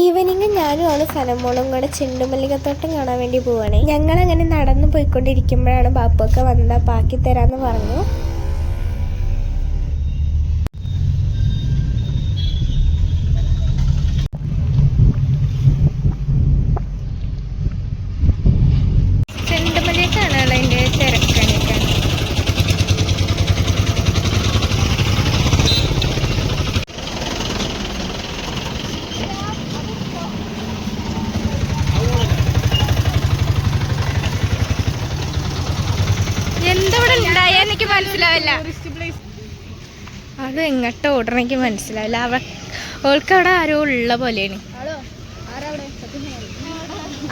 Evening ഞാനും ആണ് സനമോളും കൂടെ ചെണ്ടുമല്ലികത്തോട്ടം കാണാൻ വേണ്ടി പോവാണ്. ഞങ്ങൾ അങ്ങനെ നടന്നു പോയിക്കൊണ്ടിരിക്കുമ്പോഴാണ് ബാപ്പൊക്കെ വന്നത് ആക്കി തരാന്ന് പറഞ്ഞു ചെണ്ടുമല്ലിയൊക്കെയാണ് അതിന്റെ തിരക്കണിക്കാൻ എന്തവിടെ ഉണ്ടായ എനിക്ക് മനസ്സിലാവില്ല അത് എങ്ങോട്ട് എനിക്ക് മനസ്സിലാവില്ല അവ അവൾക്ക് അവിടെ ആരോ ഉള്ള പോലെയാണ്.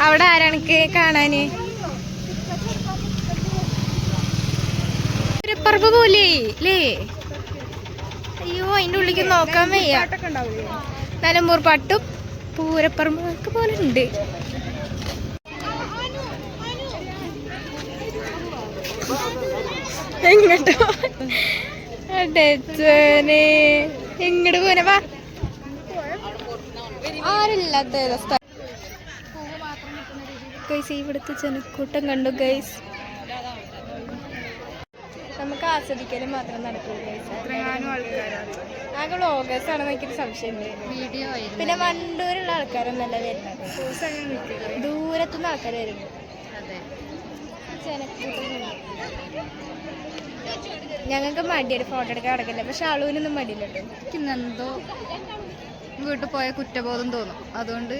അവിടെ ആരാണക്ക് കാണാന്? പറമ്പ് പോലെ അല്ലേ അയ്യോ അതിന്റെ ഉള്ളിലേക്ക് നോക്കാൻ വയ്യ. നിലമ്പൂർ പാട്ടും പൂരപ്പറമ്പ് പോലെ ഉണ്ട്. എങ്ങോട്ടോ എങ്ങോട്ട് പോനെ വാ. ആരില്ലാത്ത സ്ഥലം ഗൈസ് ഇവിടുത്തെ ജനക്കൂട്ടം കണ്ടു ഗൈസ് നമുക്ക് ആസ്വദിക്കലും മാത്രം നടക്കുള്ളൂ ആകെ വ്ളോഗേഴ്സ് ആണെന്ന് എനിക്കൊരു സംശയം പിന്നെ വണ്ടൂരുള്ള ആൾക്കാരൊന്നല്ല വരുന്നത്. ദൂരത്തുനിന്ന് ആൾക്കാർ അതെ. ജനക്കൂട്ടം ഞങ്ങൾക്ക് മടിയാണ് ഫോട്ടോ എടുക്കാൻ നടക്കില്ല. പക്ഷെ ആളൂനൊന്നും മടിയില്ല കേട്ടോ. എനിക്ക് ഇന്നെന്തോ വീട്ടിൽ പോയ കുറ്റബോധം തോന്നും. അതുകൊണ്ട്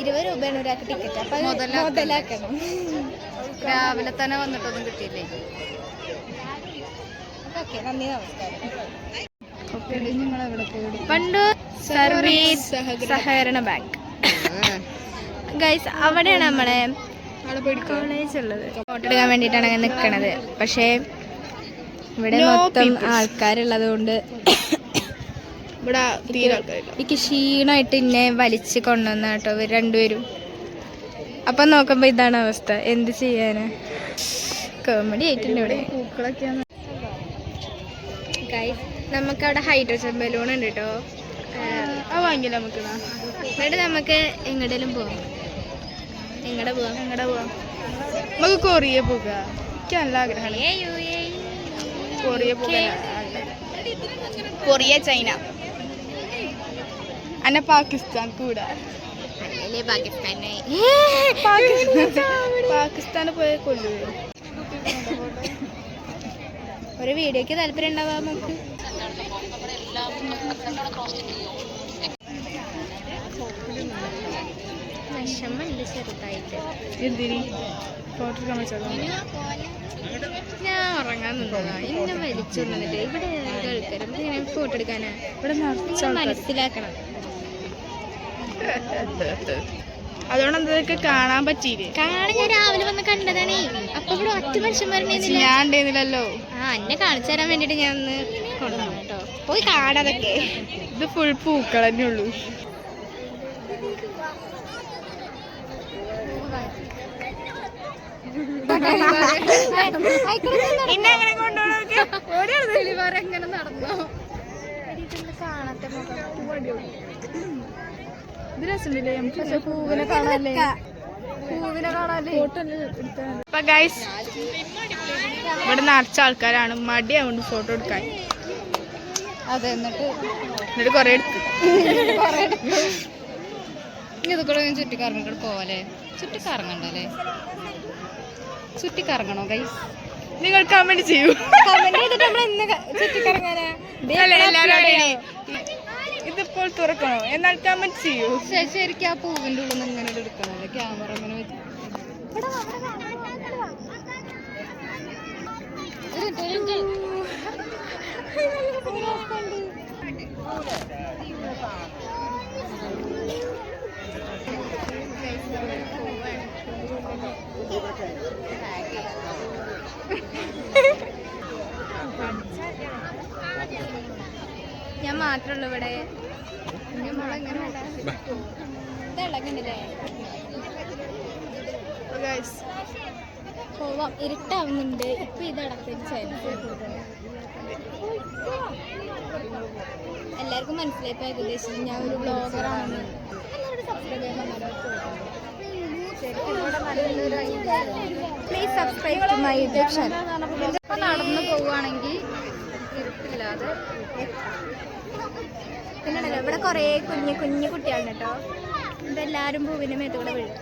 ഇരുപത് രൂപയാണ് ഒരാൾക്ക് ടിക്കറ്റ് അപ്പൊ മുതലാക്കണം. രാവിലെ തന്നെ വന്നിട്ടൊന്നും കിട്ടിയില്ലേ? ഓക്കെ നന്ദി നമസ്കാരം. പണ്ട് സർവീസ് സഹകരണ ബാങ്ക് ഗൈസ് അവിടെയാണ് നമ്മളെ കോളേജ് ഉള്ളത്. ഫോട്ടോ എടുക്കാൻ വേണ്ടിട്ടാണ് അങ്ങനെ നിൽക്കണത് പക്ഷേ ഇവിടെ മൊത്തം ആൾക്കാരുള്ളത് കൊണ്ട് ഇവിടെ തീരെ ആൾക്കാരില്ല. എനിക്ക് ക്ഷീണമായിട്ട് ഇന്നെ വലിച്ച് കൊണ്ടുവന്ന കേട്ടോ ഇവർ രണ്ടുപേരും. അപ്പം നോക്കുമ്പോൾ ഇതാണ് അവസ്ഥ. എന്ത് ചെയ്യാനാ? കോമഡി ആയിട്ടുണ്ട് ഇവിടെ. പൂക്കളൊക്കെയാണ് നമുക്ക് അവിടെ ഹൈഡ്രജൻ ബലൂൺ ഉണ്ട് കേട്ടോ. അത് വാങ്ങിയില്ല നമുക്ക് എന്നാ. എന്നിട്ട് നമുക്ക് എങ്ങോട്ടേലും പോവാം. എങ്ങടെ പോവാം? എങ്ങടെ പോവാം? നമുക്ക് കൊറിയ പോകാം. എനിക്ക് നല്ല ആഗ്രഹമാണ്. Korea Korea China. അന്നെ പാകിസ്ഥാൻ കൂടാ. പാകിസ്ഥാന്. പോയ കൊണ്ടുപോയി ഒരു വീഡിയോക്ക് താല്പര്യം ഉണ്ടാവാ നമുക്ക്. വിഷമുണ്ട് ചെറുതായിട്ട്. എന്തിനി? ഫോട്ടോ വെച്ചോ ഞാൻ ഉറങ്ങാൻ നിന്നതാ. എന്നെ വലിച്ചു നിന്നിട്ട് ഇവിടെ ആൾക്കാർ ഇങ്ങനെ ഫോട്ടോ എടുക്കാനാ? ഇവിടെ. മനസ്സിലാക്കണം. അതുകൊണ്ട് എന്തൊക്കെ കാണാൻ പറ്റിയില്ലേ? കാണാൻ ഞാൻ രാവിലെ വന്ന് കണ്ടതാണേ. അപ്പൊ ഇവിടെ ഒറ്റ മനുഷ്യന്മാരുണ്ടായിരുന്നില്ല. ഞാൻ ഉണ്ടായിരുന്നില്ലല്ലോ ആ എന്നെ കാണിച്ചു തരാൻ വേണ്ടിട്ട് ഞാൻ ഒന്ന് കൊണ്ടുവന്നു കേട്ടോ. പോയി കാണാതൊക്കെ ഇത് ഫുൾ പൂക്കൾ തന്നെ ഉള്ളൂ. എന്നെ അങ്ങനെ കൊണ്ടുപോകണമൊക്കെ എങ്ങനെ നടന്നോ കാണാത്ത ഇത് രസമില്ലേ നമുക്ക് പൂവിനെ കാണാല്ലേ പൂവിനെ കാണാല്ലേ അപ്പൊ ഗൈസ് ഇവിടെ നിറച്ച ആൾക്കാരാണ്. മടിയാവുണ്ട് ഫോട്ടോ എടുക്കാൻ. അതെ എന്നിട്ട് എന്നിട്ട് കൊറേ എടുത്തു. ഇനി ഇത് പോവാലേ ചുറ്റി കറങ്ങിട്ട് പോവല്ലേ ചുറ്റി കറങ്ങണ്ടല്ലേ ചുറ്റി ഗൈസ് നിങ്ങൾ കമന്റ് ചെയ്യൂ. കമന്റ് ചെയ്തിട്ട് നമ്മൾ ഇന്ന് ചുറ്റിക്കറങ്ങാനാ? ഇതിപ്പോൾ തുറക്കണോ? എന്നാൽ കമന്റ് ചെയ്യൂ. ശരിക്കും ആ പൂവിന്റെ ഉള്ളിൽ നിന്ന് ഇങ്ങനെ എടുക്കണല്ലേ ക്യാമറ ഇങ്ങനെ വെച്ച് മാത്രമേ ഉള്ളൂ ഇവിടെ. പോവാം. ഇരുട്ടാവുന്നുണ്ട്. ഇപ്പൊ ഇത് ചാൻസ് എല്ലാവർക്കും മനസ്സിലായിപ്പോ ഏകദേശം ഞാൻ ഒരു ബ്ലോഗറാണ് please subscribe to my YouTube channel നടന്നു പോവുകയാണെങ്കിൽ ഇരുട്ടില്ലാതെ പിന്നെ ഇവിടെ കുറേ കുഞ്ഞു കുഞ്ഞു കുട്ടിയാണ് കേട്ടോ ഇതെല്ലാവരും പൂവിന്റെ മേത്ത് കൂടെ വീഴും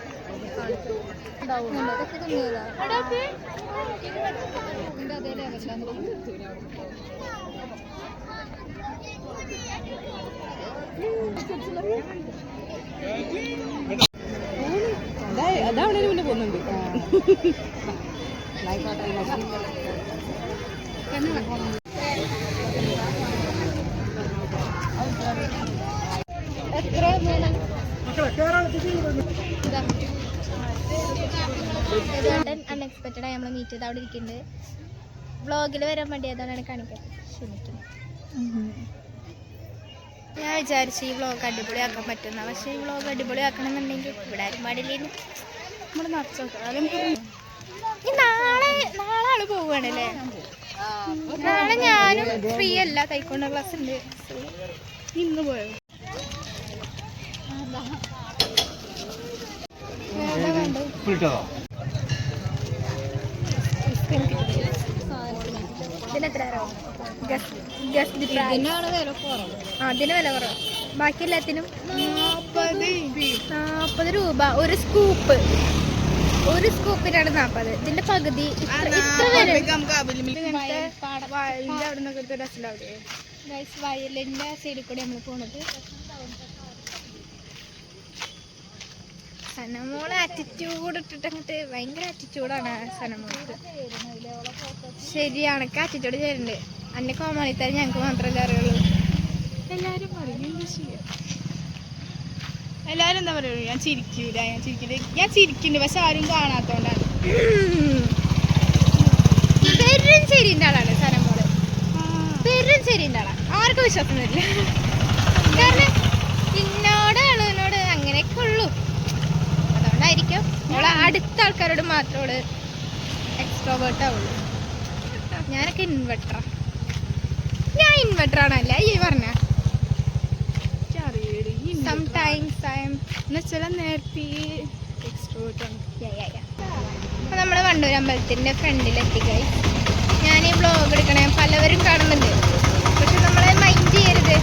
അതാണ് പിന്നെ പോകുന്നുണ്ട് എത്ര അൺഎക്സ്പെക്റ്റഡ് ആയി നമ്മൾ മീറ്റ് ചെയ്ത് അവിടെ ഇരിക്കുന്നുണ്ട് വ്ളോഗിൽ വരാൻ വേണ്ടി അതാണ് കാണിക്കുന്നത് ക്ഷമിക്കുന്നത് ഞാൻ വിചാരിച്ചു ഈ വ്ളോഗ് അടിപൊളിയാക്കാൻ പറ്റുന്ന പക്ഷേ ഈ വ്ളോഗ് അടിപൊളിയാക്കണമെന്നുണ്ടെങ്കിൽ ഇവിടെ ആരും പാടില്ലേ നമ്മൾ നിറച്ചോക്കാം ഈ നാളെ നാളെ ആൾ പോവുകയാണല്ലേ? നാളെ ഞാനും ഫ്രീ അല്ല തൈക്കൊണ്ട ക്ലാസ് ഉണ്ട്. ഇന്ന് പോയോ വില കുറവ്. ആ അതിന് വില കുറവ്. ബാക്കി എല്ലാത്തിനും നാപ്പത് നാൽപ്പത് രൂപ. ഒരു സ്കൂപ്പ്. ഒരു സ്കൂപ്പിനാണ് നാൽപ്പത് ഇതിന്റെ പകുതി വയലിന്റെ സൈഡിൽ കൂടെ നമ്മൾ പോണത്. സനമോൾ ആറ്റിറ്റ്യൂഡ് ഇട്ടിട്ട് അങ്ങോട്ട് ഭയങ്കര ആറ്റിറ്റ്യൂഡാണ് സനമോൾക്ക്. ശരിയാണ് ആറ്റിറ്റ്യൂഡ് ചേരുന്നുണ്ട് അന്നെ കോമാളിത്തരം ഞങ്ങക്ക് മാത്രമല്ല അറിയുള്ളൂ. എല്ലാരും പറയും എന്താ ചെയ്യാ. എല്ലാരും എന്താ പറയുക ഞാൻ ചിരിക്കൂല ഞാൻ ചിരിക്കില്ല. ഞാൻ ചിരിക്കുന്നുണ്ട് പക്ഷെ ആരും കാണാത്തോണ്ടാണ്. വെറും ശരിന്റെ ആളാണ് സനമോൾ വെറും ശരിന്റെ ആളാണ് ആർക്കും വിശ്വാസം വരില്ല. കാരണം ഇന്നോട് ആളിനോട് അങ്ങനെയൊക്കെ ഉള്ളൂ. അതുകൊണ്ടായിരിക്കും നമ്മളെ അടുത്ത ആൾക്കാരോട് മാത്രമോട് എക്സ്ട്രോവേർട്ട് ആവുള്ളൂ. ഞാനൊക്കെ ഇൻവെർട്ടറാ ഞാൻ ഇൻവെർട്ടറാണല്ലേ ഈ പറഞ്ഞ? സംടൈംസ് ഐ എം എന്നുവെച്ചാൽ നേരത്തെ അപ്പോൾ നമ്മൾ വണ്ടൂർ അമ്പലത്തിന്റെ ഫ്രണ്ടിലെത്തി ഗൈസ് ഞാൻ ഈ വ്ളോഗ് എടുക്കണേ പലവരും കാണുന്നുണ്ട്. പക്ഷെ നമ്മളെ മൈൻഡ് ചെയ്യരുത്.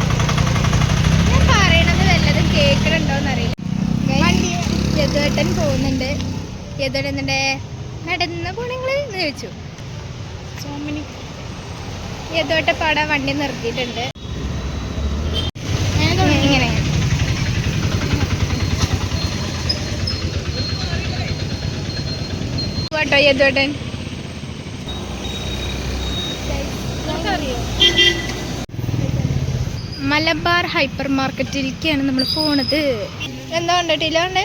ഞാൻ പറയണത് വല്ലതും കേൾക്കണുണ്ടോന്ന് അറിയില്ല യദുവേട്ടൻ പോകുന്നുണ്ട്. യദുവേട്ടൻ എന്നിട്ട് നടന്ന് പോണെങ്കിൽ എന്ന് ചോദിച്ചു. യദുവേട്ട പാടാൻ വണ്ടി നിർത്തിയിട്ടുണ്ട് ഇങ്ങനെ കേട്ടോ യദുവേട്ടൻ മലബാർ ഹൈപ്പർ മാർക്കറ്റിലേക്കാണ് നമ്മൾ പോണത്. എന്താ കണ്ടിട്ടില്ല കണ്ടേ?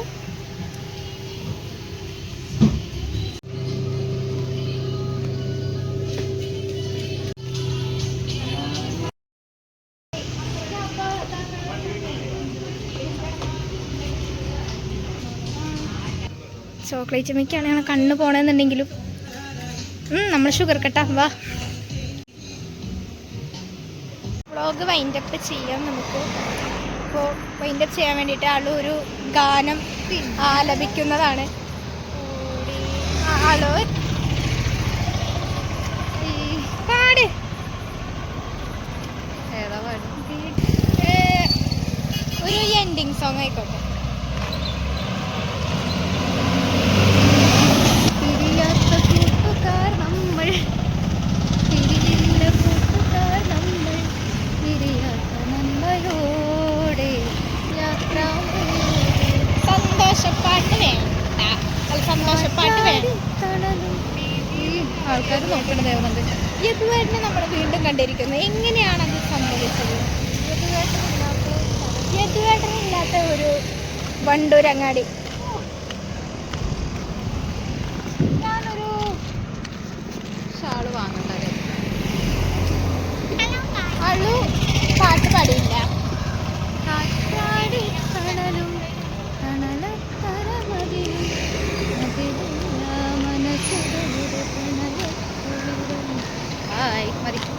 ചോക്ലേറ്റ് മിക്കാണ് ഞങ്ങൾ കണ്ണ് പോണെന്നുണ്ടെങ്കിലും. നമ്മൾ ഷുഗർ കട്ടാ വാ. വ്ളോഗ് വൈൻഡപ്പ് ചെയ്യാം നമുക്ക്. അപ്പോൾ വൈൻഡപ്പ് ചെയ്യാൻ വേണ്ടിയിട്ട് ആൾ ഒരു ഗാനം ആലപിക്കുന്നതാണ്. ആ, ഹലോ. ഈ പാട്. ഒരു എൻഡിങ് സോങ് ആയിക്കോട്ടെ. അല്ല, സന്തോഷപ്പാട്ട് വേണ്ട ആൾക്കാർ നോക്കണ ദേവനന്ദ യദുവേട്ടനെ നമ്മൾ വീണ്ടും കണ്ടിരിക്കുന്നു. എങ്ങനെയാണ് അത് സംഭവിച്ചത്? യദുവേട്ടനില്ലാത്ത ഒരു വണ്ടൂരങ്ങാടി. ഞാനൊരു ഷാൾ വാങ്ങണ്ടത് അളു പാട്ട് പാടിയില്ല? Bye. Mari.